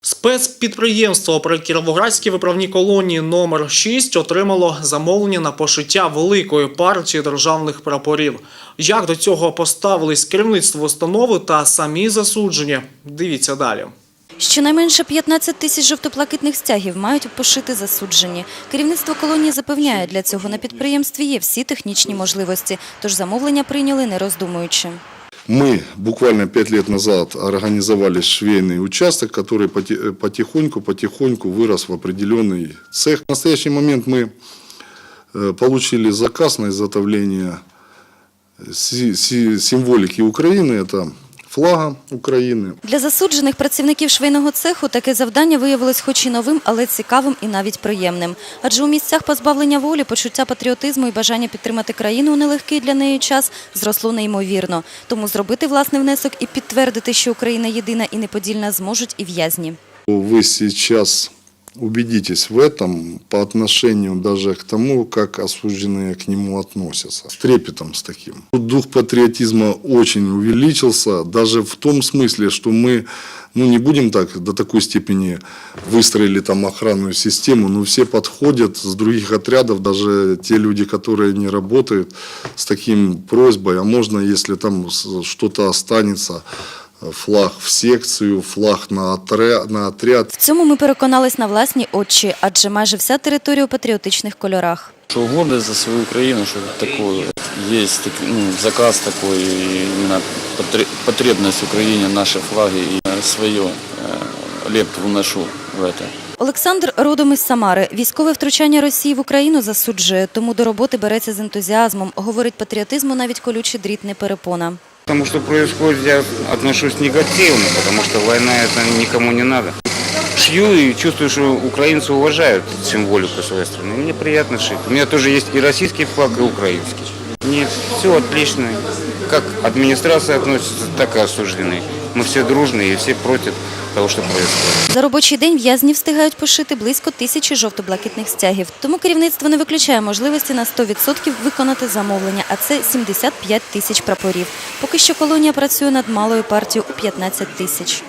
Спецпідприємство при Кіровоградській виправній колонії номер 6 отримало замовлення на пошиття великої партії державних прапорів. Як до цього поставились керівництво установи та самі засуджені? Дивіться далі. Щонайменше 15 тисяч жовтоплакитних стягів мають пошити засуджені. Керівництво колонії запевняє, для цього на підприємстві є всі технічні можливості, тож замовлення прийняли не роздумуючи. Мы буквально пять лет назад организовали швейный участок, который поти- потихоньку-потихоньку вырос в определенный цех. В настоящий момент мы э, получили заказ на изготовление си- си- символики Украины. Это флага України. Для засуджених працівників швейного цеху таке завдання виявилось хоч і новим, але цікавим і навіть приємним. Адже у місцях позбавлення волі почуття патріотизму і бажання підтримати країну у нелегкий для неї час зросло неймовірно. Тому зробити власний внесок і підтвердити, що Україна єдина і неподільна зможуть і в'язні. Вы сейчас убедитесь в этом по отношению даже к тому, как осужденные к нему относятся. С трепетом с таким. Дух патриотизма очень увеличился, даже в том смысле, что мы ну, не будем так до такой степени выстроили там охранную систему, но все подходят с других отрядов, даже те люди, которые не работают, с таким просьбой, а можно, если там что-то останется, флаг в секцію, флаг на отряд, на отряд. В цьому ми переконались на власні очі, адже майже вся територія у патріотичних кольорах. Что гордость за свою Украину, что такое, есть так- ну, заказ такой, и именно потре- потребность в Украине, наши флаги и э, свое э, лепту вношу в это. Олександр родом із Самари. Військове втручання Росії в Україну засуджує, тому до роботи береться з ентузіазмом. Говорить, патріотизму навіть колючий дріт не перепона. К тому, что происходит, я отношусь негативно, потому что война это никому не надо. Шью и чувствую, что украинцы уважают символику своей страны. Мне приятно шить. У меня тоже есть и российский флаг, и украинский. Нет, все отлично. Как администрация относится, так и осужденные. Мы все дружные и все против того, что происходит. За робочий день в'язні встигають пошити близько тисячі жовто-блакитних стягів. Тому керівництво не виключає можливості на 100% виконати замовлення, а це 75 тисяч прапорів. Поки що колонія працює над малою партією у 15 тисяч.